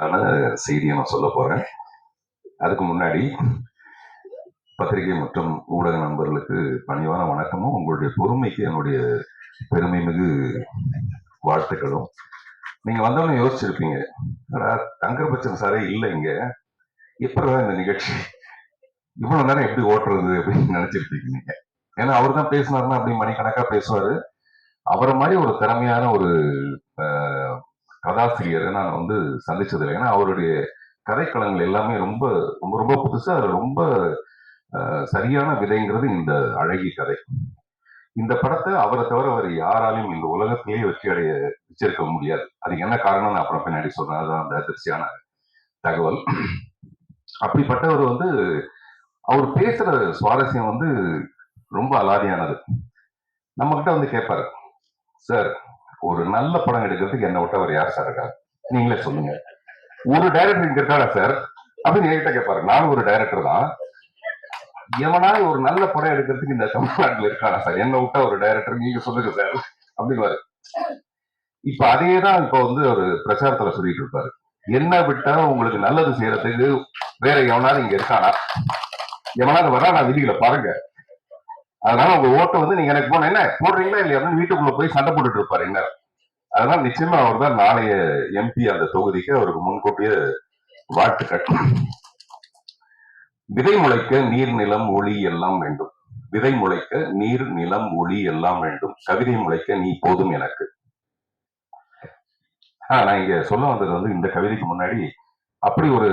மகிழ்ச்சியான செய்தியை நான் சொல்ல போறேன். அதுக்கு முன்னாடி பத்திரிகை மற்றும் ஊடக நண்பர்களுக்கு பணிவான வணக்கமும் உங்களுடைய பொறுமைக்கு என்னுடைய பெருமை மிகு வாழ்த்துக்களும். நீங்க வந்தவொடனே யோசிச்சிருப்பீங்க "என்னடா, சாரே இல்லை இங்க. எப்படிதான் இந்த நிகழ்ச்சி. இவ்வளவு நேரம் எப்படி ஓட்டுறது? அப்படின்னு நினைச்சிருப்பீங்க நீங்க ஏன்னா அவர் தான் பேசினாருன்னா அப்படி மணிக்கணக்கா பேசுவாரு. அவரை மாதிரி ஒரு திறமையான ஒரு கதாசிரியரை நான் வந்து சந்திச்சதில்லை. ஏன்னா அவருடைய கதைக்களங்கள் எல்லாமே ரொம்ப ரொம்ப ரொம்ப புதுசா அது ரொம்ப சரியான விதைங்கிறது இந்த அழகி கதை. இந்த படத்தை அவரை தவிர அவர் யாராலையும் இந்த உலகத்திலேயே வெற்றி அடைய வச்சிருக்க முடியாது. அதுக்கு என்ன காரணம் நான் அப்புறம் பின்னாடி சொல்றேன். அதுதான் அந்த அதிர்ச்சியான தகவல். அப்படிப்பட்டவர் வந்து அவர் பேசுற சுவாரஸ்யம் வந்து ரொம்ப அலாதியானது. நம்மகிட்ட வந்து கேட்பாரு சார் ஒரு நல்ல படம் எடுக்கிறதுக்கு என்ன விட்டு அவர் யார் சார் இருக்காரு? நீங்களே சொல்லுங்க. ஒரு டைரக்டர் இங்க இருக்காரா சார் அப்படின்னு என்கிட்ட கேட்பாரு நானும் ஒரு டைரக்டர் தான். எவனா ஒரு நல்ல படம் எடுக்கிறதுக்கு இந்த தமிழ்நாட்டுல இருக்கானா சார் என்ன விட்டா ஒரு டைரக்டர் நீங்க சொல்லுங்க சார் அப்படின்னு இப்ப அதே தான் இப்ப வந்து ஒரு பிரச்சாரத்துல சொல்லிட்டு இருப்பாரு. என்ன விட்டா உங்களுக்கு நல்லது செய்யறதுக்கு வேற எவனாவது இங்க இருக்கானா? எவனாவது வரா நான் விதிகளை பாருங்க. அதனால உங்க ஓட்டை வந்து நீங்க எனக்கு போன என்ன போடுறீங்களா இல்லையா வீட்டுக்குள்ள போய் சண்டை போட்டுட்டு இருப்பாரு என்ன அதனால நிச்சயமா அவர் தான் நாளைய எம்பி அந்த தொகுதிக்கு அவருக்கு முன்கூட்டியே வாழ்த்துக்கள். விதை முளைக்க நீர் நிலம் ஒளி எல்லாம் வேண்டும். விதை முளைக்க நீர் நிலம் ஒளி எல்லாம் வேண்டும். கவிதை முளைக்க நீ போதும் எனக்கு. ஆஹ் நான் இங்க சொல்ல வந்தது வந்து இந்த கவிதைக்கு முன்னாடி அப்படி ஒரு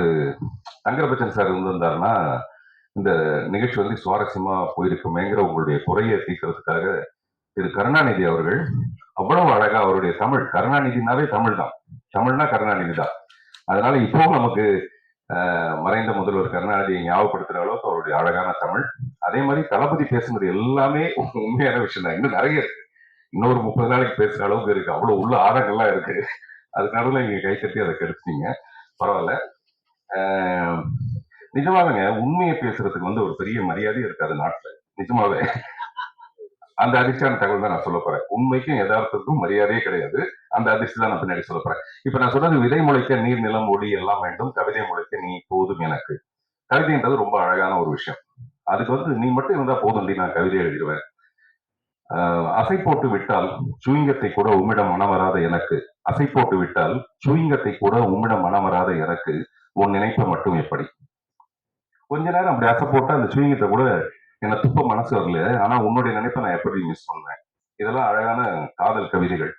தங்கரபச்சன் சார் இருந்திருந்தாருன்னா இந்த நிகழ்ச்சி வந்து சுவாரஸ்யமா போயிருக்குமேங்கிற உங்களுடைய குறையை தீர்க்கறதுக்காக திரு கருணாநிதி அவர்கள் அவ்வளவு அழகா அவருடைய தமிழ் கருணாநிதினாவே தமிழ் தான். தமிழ்னா கருணாநிதி தான். அதனால இப்போ நமக்கு மறைந்த முதல்வர் கருணாநிதியை ஞாபகப்படுத்துற அளவுக்கு அவருடைய அழகான தமிழ். அதே மாதிரி தளபதி பேசுனது எல்லாமே உண்மையான விஷயம் தான். இன்னும் நிறைய இருக்கு. இன்னொரு முப்பது நாளைக்கு பேசுற அளவுக்கு இருக்கு. அவ்வளவு உள்ள ஆழங்கள்லாம் இருக்கு. அதுக்கு நடுவில் நீங்க கை கட்டி அதை கெடுத்துட்டீங்க. பரவாயில்ல. ஆஹ், நிஜமாவேங்க உண்மையை பேசுறதுக்கு வந்து ஒரு பெரிய மரியாதையே இருக்காது நாட்டுல. நிஜமாவே. அந்த அதிர்ச்சியான தகவல் தான் நான் சொல்ல போறேன். உண்மைக்கும் யதார்த்தத்துக்கும் மரியாதையே கிடையாது. அந்த அதிர்ச்சி தான் நான் பின்னாடி சொல்ல போறேன். இப்ப நான் சொல்றது விதை முளைக்க நீர் நிலம் ஒளி எல்லாம் வேண்டும். கவிதை முளைக்க நீ போதும் எனக்கு. கவிதைன்றது ரொம்ப அழகான ஒரு விஷயம். அதுக்கு வந்து நீ மட்டும் இருந்தா போதும் நான் கவிதை எழுதிடுவேன். அசை போட்டு விட்டால் சுயங்கத்தை கூட உம்மிடம் மனம் வராத எனக்கு. அசை போட்டு விட்டால் சுயங்கத்தை கூட உம்மிடம் மனம் வராத எனக்கு. உன் நினைப்பை மட்டும் எப்படி? கொஞ்ச நேரம் அப்படி அசை போட்டு அந்த சுயங்கத்தை கூட என்ன துப்ப மனசு வரல. ஆனா உன்னுடைய நினைப்பை நான் எப்படி மிஸ் பண்ணேன் இதெல்லாம் அழகான காதல் கவிதைகள்.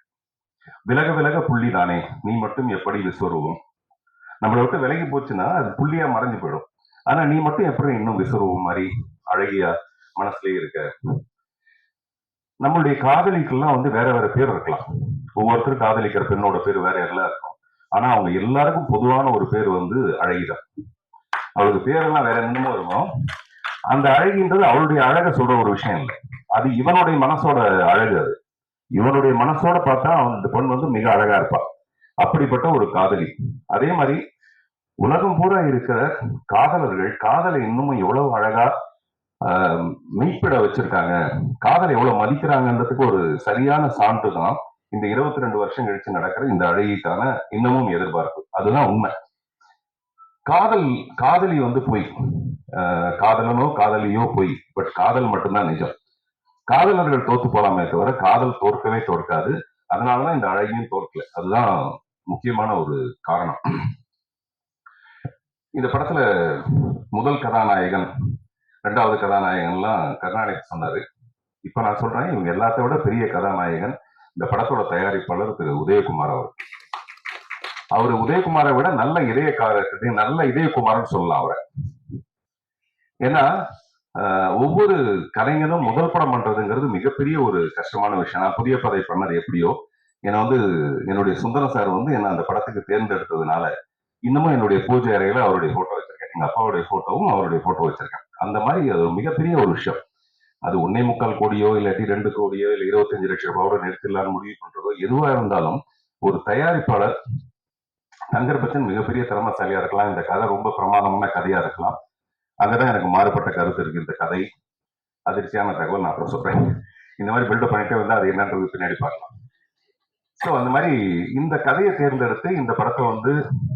விலக விலக புள்ளி தானே. நீ மட்டும் எப்படி விஸ்வரூபம் நம்மளை விட்டு விலகி போச்சுன்னா அது புள்ளியா மறைஞ்சு போயிடும். ஆனா நீ மட்டும் எப்படி இன்னும் விஸ்வரூபம் மாதிரி அழகியா மனசுலயே இருக்க? நம்மளுடைய காதலிக்கெல்லாம் வந்து வேற வேற பேர் இருக்கலாம். ஒவ்வொருத்தரும் காதலிக்கிற பெண்ணோட பேர் வேற எல்லாம் இருக்கும். ஆனா அவங்க எல்லாருக்கும் பொதுவான ஒரு பேர் வந்து அழகிதான். அவளுக்கு பேரெல்லாம் வேற என்னமோ இருக்கும் அந்த அழகின்றது அவளுடைய அழக சொல்ற ஒரு விஷயம். இல்லை அது இவனுடைய மனசோட அழகு அது. இவனுடைய மனசோட பார்த்தா அந்த பொண்ணு வந்து மிக அழகா இருப்பான் அப்படிப்பட்ட ஒரு காதலி. அதே மாதிரி உலகம் பூரா இருக்கிற காதலர்கள் காதலை இன்னமும் எவ்வளவு அழகா ஆஹ், மெய்ப்பிட வச்சிருக்காங்க காதலை எவ்வளவு மதிக்கிறாங்கன்றதுக்கு ஒரு சரியான சான்று தான் இந்த இருபத்தி ரெண்டு வருஷம் கழிச்சு நடக்கிற இந்த அழகிக்கான இன்னமும் எதிர்பார்ப்பு. அதுதான் உண்மை. காதல் காதலி வந்து போய் காதலனோ காதலியோ பொய். பட் காதல் மட்டும்தான் நிஜம். காதலர்கள் தோத்து போலாமே தவிர காதல் தோற்கவே தோற்காது. அதனாலதான் இந்த அழகியும் தோற்கல. அதுதான் முக்கியமான ஒரு காரணம். இந்த படத்துல முதல் கதாநாயகன் ரெண்டாவது கதாநாயகன்லாம் கருணாநிதி சொன்னாரு. இப்ப நான் சொல்றேன் இவங்க எல்லாத்த விட பெரிய கதாநாயகன் இந்த படத்தோட தயாரிப்பாளர் திரு. உதயகுமார் அவர். அவர் உதயகுமாரை விட நல்ல இதயக்காரர் நல்ல இதயகுமார்னு சொல்லலாம் அவரை. ஏன்னா ஒவ்வொரு கலைஞனும் முதல் படம் பண்றதுங்கிறது மிகப்பெரிய ஒரு கஷ்டமான விஷயம். நான் புதிய பதை பண்ணது எப்படியோ என்னை வந்து என்னுடைய சுந்தரம் சார் வந்து என்னை அந்த படத்துக்கு தேர்ந்தெடுத்ததுனால இன்னமும் என்னுடைய பூஜை அறையில அவருடைய போட்டோ வச்சிருக்கேன். எங்க அப்பாவுடைய போட்டோவும் அவருடைய போட்டோ வச்சிருக்கேன். அந்த மாதிரி அது மிகப்பெரிய ஒரு விஷயம். அது ஒன்னே முக்கால் கோடியோ இல்லாட்டி ரெண்டு கோடியோ இல்ல இருபத்தஞ்சு லட்சம் ரூபாயோட நிறுத்திடலாம்னு முடிவு பண்றதோ எதுவா இருந்தாலும் ஒரு தயாரிப்பாளர் தங்கர் பச்சன் மிகப்பெரிய திறமசாலியா இருக்கலாம். இந்த கதை ரொம்ப பிரமாதமான கதையா இருக்கலாம். அங்கதான் எனக்கு மாறுபட்ட கருத்து இருக்கு இந்த கதை. அதிர்ச்சியான தகவல் நான் அப்புறம் சொல்றேன். இந்த மாதிரி பில்டப் பண்ணிட்டே வந்து அது என்னன்றது பின்னாடி பார்க்கலாம். ஸோ அந்த மாதிரி இந்த கதையை தேர்ந்தெடுத்து இந்த படத்தை வந்து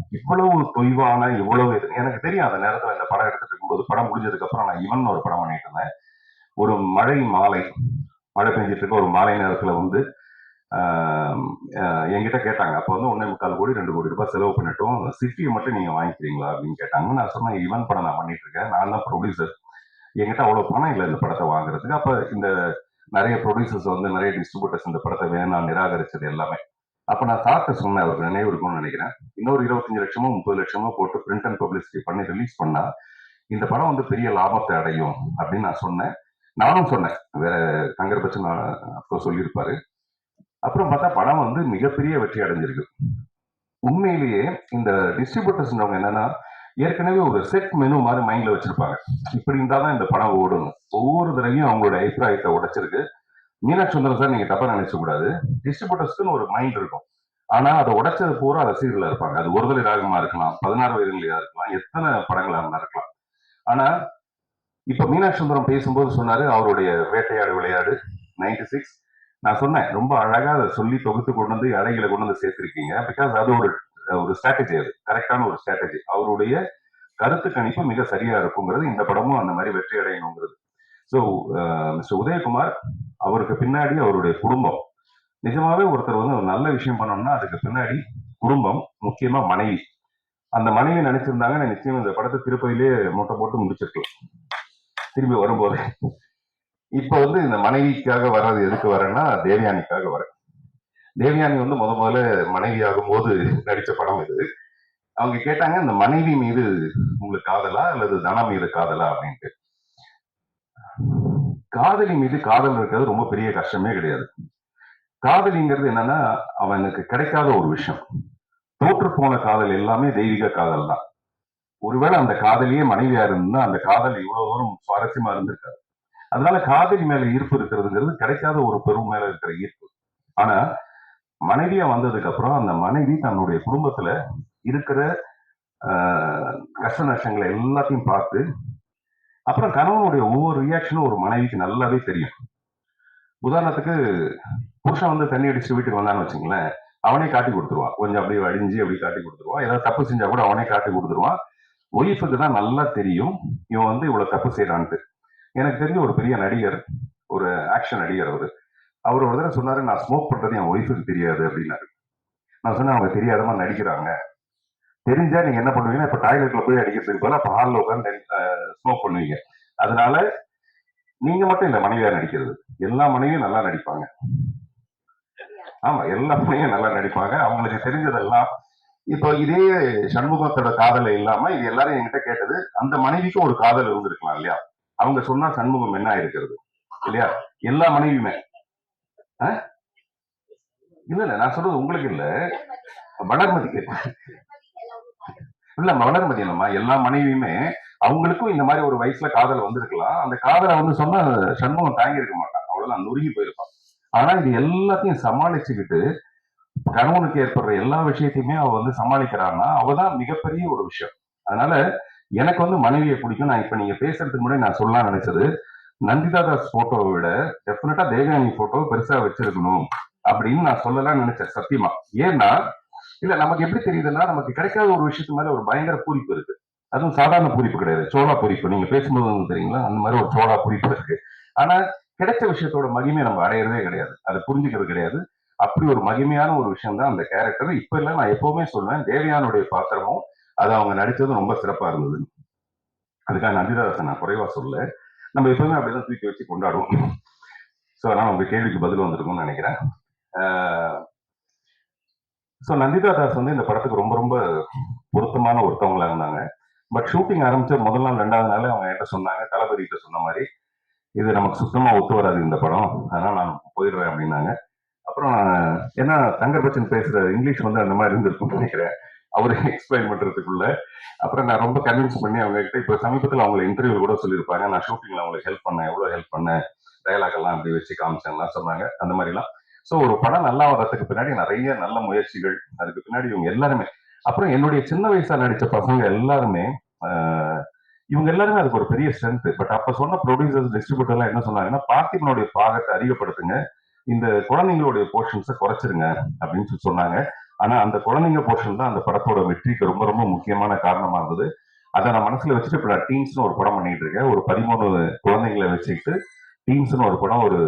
இவ்வளவு தொய்வான இவ்வளவு எனக்கு தெரியும் அந்த நேரத்தில் இந்த படம் எடுத்துட்டு இருக்கும்போது படம் முடிஞ்சதுக்கு அப்புறம் நான் இவன் ஒரு படம் பண்ணிட்டு இருந்தேன். ஒரு மழை மாலை மழை பெஞ்சிட்டு இருக்க ஒரு மாலை நேரத்துல வந்து என்கிட்ட கேட்டாங்க. அப்போ வந்து ஒன்றே முக்கால் கோடி ரெண்டு கோடி ரூபாய் செலவு பண்ணிட்டோம். சிட்டியை மட்டும் நீங்கள் வாங்கிக்கிறீங்களா அப்படின்னு கேட்டாங்க. நான் சொன்னேன் இவன் படம் நான் பண்ணிட்டு இருக்கேன். நான் தான் ப்ரொடியூசர் என்கிட்ட அவ்வளோ பணம் இல்லை இந்த படத்தை வாங்குறதுக்கு. அப்போ இந்த நிறைய ப்ரொடியூசர்ஸ் வந்து நிறைய டிஸ்ட்ரிபியூட்டர்ஸ் இந்த படத்தை வேணாம் நிராகரிச்சது எல்லாமே. அப்போ நான் சாப்பிட்டு சொன்னேன் அவருக்கு நினைவு இருக்கும்னு நினைக்கிறேன். இன்னொரு இருபத்தஞ்சு லட்சமோ முப்பது லட்சமோ போட்டு பிரிண்ட் அண்ட் பப்ளிசிட்டி பண்ணி ரிலீஸ் பண்ணா இந்த படம் வந்து பெரிய லாபத்தை அடையும் அப்படின்னு நான் சொன்னேன். நானும் சொன்னேன். வேற தங்கர் பச்சன் அப்போ சொல்லியிருப்பாரு. அப்புறம் பார்த்தா படம் வந்து மிகப்பெரிய வெற்றி அடைஞ்சிருக்கு. உண்மையிலேயே இந்த டிஸ்ட்ரிபியூட்டர்ஸ் என்னன்னா ஏற்கனவே ஒரு செட் மெனு மாதிரி மைண்ட்ல வச்சிருப்பாங்க. இப்படி இருந்தாதான் இந்த படம் ஓடும் ஒவ்வொரு தடவையும் அவங்களோட அபிப்பிராயத்தை உடைச்சிருக்கு. மீனாட்சி சுந்தரம் சார் நீங்க தப்பா நினைச்ச கூடாது. டிஸ்ட்ரிபியூட்டர்ஸ்க்குன்னு ஒரு மைண்ட் இருக்கும். ஆனா அதை உடைச்சது பூரா ரசிகர்களா இருப்பாங்க. அது ஒரு ராகமா இருக்கலாம் பதினாறு வயதுலையா இருக்கலாம் எத்தனை படங்களா இருந்தா இருக்கலாம் ஆனா இப்ப மீனாட்சி சுந்தரம் பேசும்போது சொன்னாரு அவருடைய வேட்டையாடு விளையாடு 96 சிக்ஸ் நான் சொன்னேன் ரொம்ப அழகா அதை சொல்லி தொகுத்து கொண்டு வந்து இடைகளை கொண்டு வந்து சேர்த்திருக்கீங்க. பிகாஸ் அது ஒரு ஒரு ஸ்ட்ராட்டஜி அது. கரெக்டான ஒரு ஸ்ட்ராட்டஜி அவருடைய கருத்து கணிப்பு மிக சரியா இருக்குங்கிறது இந்த படமும் அந்த மாதிரி வெற்றி அடையணுங்கிறது. ஸோ மிஸ்டர் உதயகுமார் அவருக்கு பின்னாடி அவருடைய குடும்பம். நிஜமாவே ஒருத்தர் வந்து ஒரு நல்ல விஷயம் பண்ணோம்னா அதுக்கு பின்னாடி குடும்பம் முக்கியமா மனைவி. அந்த மனைவி நினைச்சிருந்தாங்க நிச்சயம் இந்த படத்தை திருப்பதியிலே மூட்டை போட்டு முடிச்சிருக்கலாம். திரும்பி வரும்போது. இப்ப வந்து இந்த மனைவிக்காக வர்றது எதுக்கு வரேன்னா தேவயானிக்காக வரேன். தேவயானி வந்து முத முதல்ல மனைவி ஆகும்போது நடிச்ச படம் இது. அவங்க கேட்டாங்க இந்த மனைவி மீது உங்களுக்கு காதலா அல்லது தனம் மீது காதலா? அப்படின்ட்டு. காதலி மீது காதல் இருக்கிறது ரொம்ப பெரிய கஷ்டமே கிடையாது. காதலிங்கிறது என்னன்னா அவனுக்கு கிடைக்காத ஒரு விஷயம். தோற்று போன காதல் எல்லாமே தெய்வீக காதல் தான் ஒருவேளை அந்த காதலியே மனைவியா இருந்தா அந்த காதல் இவ்வளவு தூரம் சுவாரஸ்யமா இருந்திருக்காது. அதனால காதலி மேல ஈர்ப்பு இருக்கிறதுங்கிறது கிடைக்காத ஒரு பெரும் மேல இருக்கிற ஈர்ப்பு. ஆனா மனைவியா வந்ததுக்கு அப்புறம் அந்த மனைவி தன்னுடைய குடும்பத்துல இருக்கிற ஆஹ், கஷ்ட நஷ்டங்களை எல்லாத்தையும் பார்த்து அப்புறம் கணவனுடைய ஒவ்வொரு ரியாக்ஷனும் ஒரு மனைவிக்கு நல்லாவே தெரியும். உதாரணத்துக்கு புருஷன் வந்து தண்ணி அடிச்சு வீட்டுக்கு வந்தான்னு வச்சுங்களேன் அவனே காட்டி கொடுத்துருவான். கொஞ்சம் அப்படியே அடிஞ்சு அப்படி காட்டி கொடுத்துருவான். ஏதாவது தப்பு செஞ்சா கூட அவனே காட்டி கொடுத்துருவான். ஒய்ஃபுக்கு தான் நல்லா தெரியும் இவன் வந்து இவ்வளவு தப்பு செய்யறான்ட்டு எனக்கு தெரிஞ்ச ஒரு பெரிய நடிகர் ஒரு ஆக்ஷன் நடிகர் அவரு. அவர் ஒரு தடவை சொன்னாரு நான் ஸ்மோக் பண்றது என் ஒய்ஃபுக்கு தெரியாது அப்படின்னாரு. நான் சொன்னேன் அவங்க மாதிரி நடிக்கிறாங்க. தெரிஞ்சா நீங்க என்ன பண்ணுவீங்கன்னா இப்ப டாய்லெட்ல போய் அடிக்கிறதுக்கு போல இப்ப ஹாலில் உட்காந்து ஸ்மோக் பண்ணுவீங்க. அதனால நீங்க மட்டும் இல்ல மனைவியா நடிக்கிறது. எல்லா மனைவியும் நல்லா நடிப்பாங்க. ஆமா எல்லா மனைவியும் நல்லா நடிப்பாங்க. அவங்களுக்கு தெரிஞ்சதெல்லாம் இப்போ இதே சண்முகத்தோட காதல் இல்லாம இது எல்லாரும் என்கிட்ட கேட்டது அந்த மனைவிக்கும் ஒரு காதல் இருந்திருக்கலாம் இல்லையா? அவங்க சொன்னா சண்முகம் என்ன இருக்கிறது இல்லையா? எல்லா மனைவியுமே. இல்ல இல்ல நான் சொல்றது உங்களுக்கு இல்ல. வளர்மதிக்கு. இல்ல வளர்மதி இல்லம்மா. எல்லா மனைவியுமே அவங்களுக்கும் இந்த மாதிரி ஒரு வயசுல காதல் வந்திருக்கலாம். அந்த காதலை வந்து சொன்னா சண்முகம் தாங்கி இருக்க மாட்டான். அவ்வளவுதான் நொறுங்கி போயிருப்பான். ஆனா இது எல்லாத்தையும் சமாளிச்சுக்கிட்டு கணவனுக்கு ஏற்படுற எல்லா விஷயத்தையுமே அவ வந்து சமாளிக்கிறான்னா அவதான் மிகப்பெரிய ஒரு விஷயம். அதனால எனக்கு வந்து மனைவியை பிடிக்கும். நான் இப்ப நீங்க பேசுறதுக்கு முன்னாடி நான் சொல்லலாம் நினைச்சது. நந்திதா தாஸ் போட்டோவை விட டெஃபினட்டா தேவயானி போட்டோ பெருசா வச்சிருக்கணும் அப்படின்னு நான் சொல்லலாம்னு நினைச்சேன் சத்தியமா. ஏன்னா இல்ல நமக்கு எப்படி தெரியுதுன்னா நமக்கு கிடைக்காத ஒரு விஷயத்து மேல ஒரு பயங்கர பூரிப்பு இருக்கு. அதுவும் சாதாரண பூரிப்பு கிடையாது. சோழா பூரிப்பு. நீங்க பேசும்போது வந்து தெரியுங்களா? அந்த மாதிரி ஒரு சோழா பூரிப்பு இருக்கு. ஆனா கிடைச்ச விஷயத்தோட மகிமையை நம்ம அடையிறதே கிடையாது. அதை புரிஞ்சுக்கிறது கிடையாது. அப்படி ஒரு மகிமையான ஒரு விஷயம் தான் அந்த கேரக்டர் இப்ப இல்ல நான் எப்பவுமே சொல்லுவேன் தேவயானுடைய பாத்திரமும் அது அவங்க நடிச்சதும் ரொம்ப சிறப்பா இருந்தது. அதுக்காக நந்திதாசன் நான் குறைவா சொல்ல நம்ம எப்பவுமே அப்படிதான் தூக்கி வச்சு கொண்டாடுவோம். ஸோ அதனால உங்க கேள்விக்கு பதில் வந்திருக்கும்னு நினைக்கிறேன். ஸோ நந்திதா தாஸ் வந்து இந்த படத்துக்கு ரொம்ப ரொம்ப பொருத்தமான ஒருத்தவங்களா இருந்தாங்க. பட் ஷூட்டிங் ஆரம்பிச்ச முதல் நாள் ரெண்டாவது நாள் அவங்க என்கிட்ட சொன்னாங்க தளபதி கிட்ட சொன்ன மாதிரி இது நமக்கு சுத்தமா ஒத்து வராது இந்த படம். அதனால நான் போயிடுறேன் அப்படின்னாங்க. அப்புறம் ஏன்னா தங்கர் பச்சன் பேசுற இங்கிலீஷ் வந்து அந்த மாதிரி இருந்திருக்கும்னு நினைக்கிறேன். அவரு எக்ஸ்பிளைன் பண்றதுக்குள்ள. அப்புறம் நான் ரொம்ப கன்வின்ஸ் பண்ணி அவங்க கிட்ட இப்போ சமீபத்தில் அவங்களை இன்டர்வியூ கூட சொல்லியிருப்பாங்க. நான் ஷூட்டிங்ல அவங்களுக்கு ஹெல்ப் பண்ணேன். எவ்வளவு ஹெல்ப் பண்ணேன்? டயலாக் எல்லாம் அப்படி வச்சு காமிச்சேன்லாம் சொன்னாங்க. அந்த மாதிரிலாம். ஸோ ஒரு படம் நல்லா வர்றதுக்கு பின்னாடி நிறைய நல்ல முயற்சிகள். அதுக்கு பின்னாடி இவங்க எல்லாருமே. அப்புறம் என்னுடைய சின்ன வயசா நடிச்ச பசங்க எல்லாருமே இவங்க எல்லாருமே அதுக்கு ஒரு பெரிய ஸ்ட்ரென்த் பட் அப்ப சொன்ன ப்ரொடியூசர்ஸ் டிஸ்ட்ரிபியூட்டர்லாம் என்ன சொன்னாங்கன்னா பார்த்திபனுடைய பாகத்தை அதிகப்படுத்துங்க. இந்த குழந்தைங்களுடைய போர்ஷன்ஸை குறைச்சிருங்க அப்படின்னு சொல்லி சொன்னாங்க. ஆனா அந்த குழந்தைங்க போர்ஷன் தான் அந்த படத்தோட வெற்றிக்கு ரொம்ப ரொம்ப முக்கியமான காரணமா இருந்தது. அதை நான் மனசுல வச்சுட்டு இப்போ நான் டீம்ஸ்னு ஒரு படம் பண்ணிட்டு இருக்கேன். ஒரு பதிமூணு குழந்தைங்களை வச்சுக்கிட்டு டீம்ஸ்னு ஒரு படம் ஒரு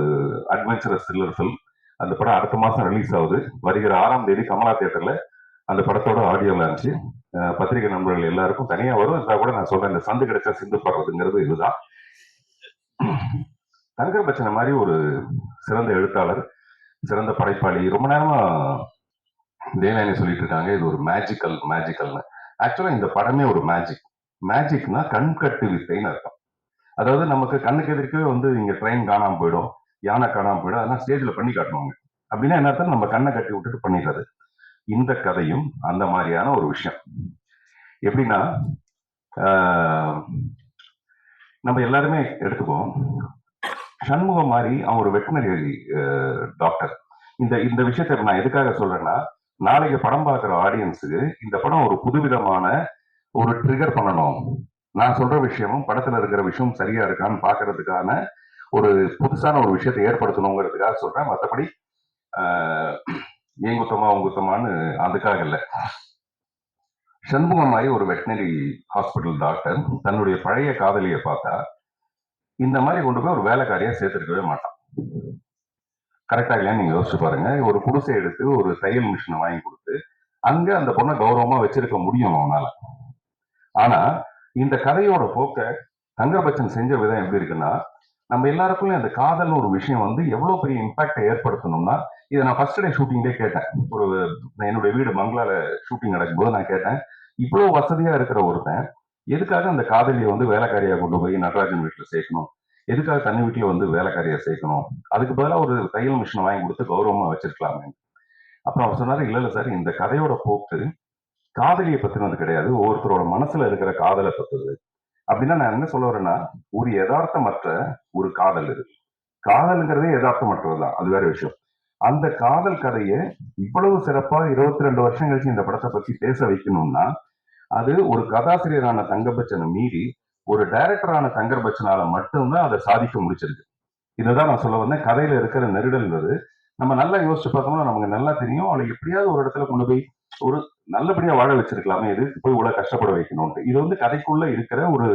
அட்வென்ச்சரஸ் த்ரில்லர் ஃபில்ம் அந்த படம் அடுத்த மாசம் ரிலீஸ் ஆகுது. வருகிற ஆறாம் தேதி கமலா தேட்டரில் அந்த படத்தோட ஆடியோ லான்ச்சு பத்திரிகை நண்பர்கள் எல்லாருக்கும் தனியா வரும். இருந்தா கூட நான் சொல்றேன் இந்த சந்து கிடைச்சா சிந்து படுறதுங்கிறது இதுதான். தங்கர் பச்சனை மாதிரி ஒரு சிறந்த எழுத்தாளர் சிறந்த படைப்பாளி. ரொம்ப நேரமா தேவயானி சொல்லிட்டு இருக்காங்க. இது ஒரு மேஜிக்கல் மேஜிக்கல்னு ஆக்சுவலா இந்த படமே ஒரு மேஜிக் மேஜிக்னா கண் கட்டு வித்தைன்னு அர்த்தம். அதாவது நமக்கு கண்ணுக்கு எதிர்க்கவே வந்து இங்க ட்ரெயின் காணாம போயிடும் யானை காணாம போயிடும் அதெல்லாம் ஸ்டேஜ்ல பண்ணி காட்டுவாங்க. அப்படின்னா என்ன அர்த்தம்? நம்ம கண்ணை கட்டி விட்டுட்டு பண்ணிடுறது. இந்த கதையும் அந்த மாதிரியான ஒரு விஷயம். எப்படின்னா நம்ம எல்லாருமே எடுத்துக்குவோம். சண்முகம் மாதிரி அவன் ஒரு வெட்டினரி டாக்டர் இந்த இந்த விஷயத்தை நான் எதுக்காக சொல்றேன்னா நாளைக்கு படம் பார்க்குற ஆடியன்ஸுக்கு இந்த படம் ஒரு புதுவிதமான ஒரு ட்ரிகர் பண்ணணும். நான் சொல்ற விஷயமும் படத்துல இருக்கிற விஷயம் சரியா இருக்கான்னு பாக்குறதுக்கான ஒரு புதுசான ஒரு விஷயத்தை ஏற்படுத்தணுங்கிறதுக்காக சொல்றேன். மற்றபடி ஏன் குத்தமா உங்க குத்தமான்னு அதுக்காக இல்லை. சண்முகம் ஒரு வெட்டினரி ஹாஸ்பிட்டல் டாக்டர் தன்னுடைய பழைய காதலியை பார்த்தா இந்த மாதிரி கொண்டு போய் ஒரு வேலைக்காரியா சேர்த்துருக்கவே மாட்டான். கரெக்டா இல்லையா நீங்க யோசிச்சு பாருங்க. ஒரு குடிசை எடுத்து ஒரு தையல் மிஷினை வாங்கி கொடுத்து அங்க அந்த பொண்ணை கௌரவமா வச்சிருக்க முடியும் அவனால. ஆனா இந்த கதையோட போக்க தங்கபட்சன் செஞ்ச விதம் எப்படி இருக்குன்னா நம்ம எல்லாருக்குள்ளயும் அந்த காதல்னு ஒரு விஷயம் வந்து எவ்வளவு பெரிய இம்பாக்டை ஏற்படுத்தணும்னா இதை நான் ஃபர்ஸ்ட் டே ஷூட்டிங்லேயே கேட்டேன். ஒரு என்னுடைய வீடு மங்களால ஷூட்டிங் நடக்கும்போது நான் கேட்டேன். இவ்வளவு வசதியா இருக்கிற ஒருத்தன் எதுக்காக அந்த காதலியை வந்து வேலைக்காரியா கொண்டு போய் நடராஜன் வீட்டுல சேர்க்கணும்? எதுக்காக தண்ணி வீட்டுல வந்து வேலைக்காரியா சேர்க்கணும்? அதுக்கு பதிலாக ஒரு தையல் மிஷினை வாங்கி கொடுத்து கௌரவமா வச்சிருக்கலாமே. அப்புறம் அவர் சொன்னாரு இல்ல இல்ல சார் இந்த கதையோட போக்கு காதலியை பத்தினது கிடையாது. ஒவ்வொருத்தரோட மனசுல இருக்கிற காதலை பத்துது. அப்படின்னா நான் என்ன சொல்ல வரேன்னா ஒரு யதார்த்தமற்ற ஒரு காதல் இது. காதலுங்கிறதே யதார்த்தமற்றது தான் அது வேற விஷயம். அந்த காதல் கதையை இவ்வளவு சிறப்பா இருபத்தி ரெண்டு வருஷம் கழிச்சு இந்த படத்தை பத்தி பேச வைக்கணும்னா அது ஒரு கதாசிரியரான தங்கபச்சனை மீறி ஒரு டைரக்டரான தங்கர்பச்சனால மட்டும்தான் அதை சாதிக்க முடிச்சிருக்கு. இதுதான் நான் சொல்ல வந்தேன். கதையில இருக்கிற நெருடல்ன்றது நம்ம நல்லா யோசிச்சு பார்த்தோம்னா நமக்கு நல்லா தெரியும். அவளை எப்படியாவது ஒரு இடத்துல கொண்டு போய் ஒரு நல்லபடியா வாழ வச்சிருக்கலாமே இது போய் இவ்வளவு கஷ்டப்பட வைக்கணும்ட்டு இது வந்து கதைக்குள்ள இருக்கிற ஒரு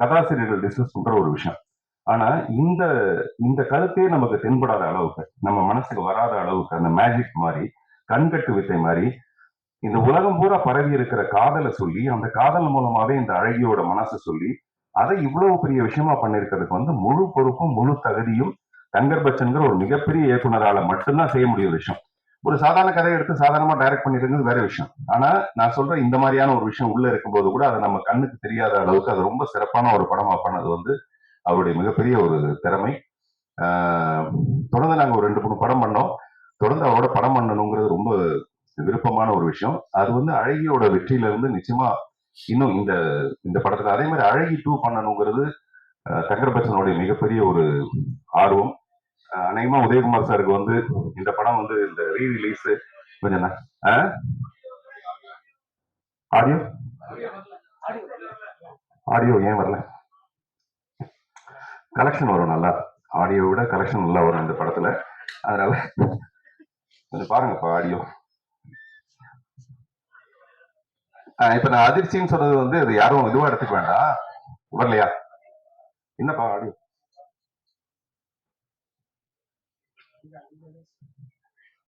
கதாசிரியர்கள் டிஸ்கஸ் பண்ற ஒரு விஷயம். ஆனா இந்த இந்த கருத்தே நமக்கு தென்படாத அளவுக்கு நம்ம மனசுக்கு வராத அளவுக்கு அந்த மேஜிக் மாதிரி கண்கட்டு வித்தை மாதிரி இந்த உலகம் பூரா பரவி இருக்கிற காதலை சொல்லி அந்த காதல் மூலமாவே இந்த அழகியோட மனசை சொல்லி அதை இவ்வளவு பெரிய விஷயமா பண்ணிருக்கிறதுக்கு வந்து முழு பொறுப்பும் முழு தகுதியும் தங்கர் பச்சன்கிற ஒரு மிகப்பெரிய இயக்குனரால மட்டும்தான் செய்ய முடிய ஒரு விஷயம். ஒரு சாதாரண கதையை எடுத்து சாதாரணமா டைரக்ட் பண்ணிருக்கிறது வேற விஷயம். ஆனா நான் சொல்ற இந்த மாதிரியான ஒரு விஷயம் உள்ள இருக்கும்போது கூட அதை நம்ம கண்ணுக்கு தெரியாத அளவுக்கு அது ரொம்ப சிறப்பான ஒரு படமா பண்ணது வந்து அவருடைய மிகப்பெரிய ஒரு திறமை. தொடர்ந்து நாங்க ஒரு ரெண்டு மூணு படம் பண்ணோம். தொடர்ந்து அவரோட படம் பண்ணணுங்கிறது ரொம்ப விருப்பமான ஒரு விஷயம். அது வந்து அழகியோட வெற்றியில இருந்து நிச்சயமா இன்னும் இந்த இந்த படத்துல அதே மாதிரி அழகி டூ பண்ணணுங்கிறது அஹ், மிகப்பெரிய ஒரு ஆர்வம். அநேகமா உதயகுமார் சாருக்கு வந்து இந்த படம் வந்து இந்த ரீ ரிலீஸ் கொஞ்சம் ஆடியோ ஆடியோ ஏன் வரல? கலெக்ஷன் வரும் நல்லா. ஆடியோ விட கலெக்ஷன் நல்லா வரும் இந்த படத்துல. அதனால கொஞ்சம் பாருங்கப்பா ஆடியோ இப்ப நான் அதிர்ச்சின்னு சொன்னது வந்து அது யாரும் இதுவா எடுத்துக்க வேண்டாம். வரலையா? என்னப்பா அப்படி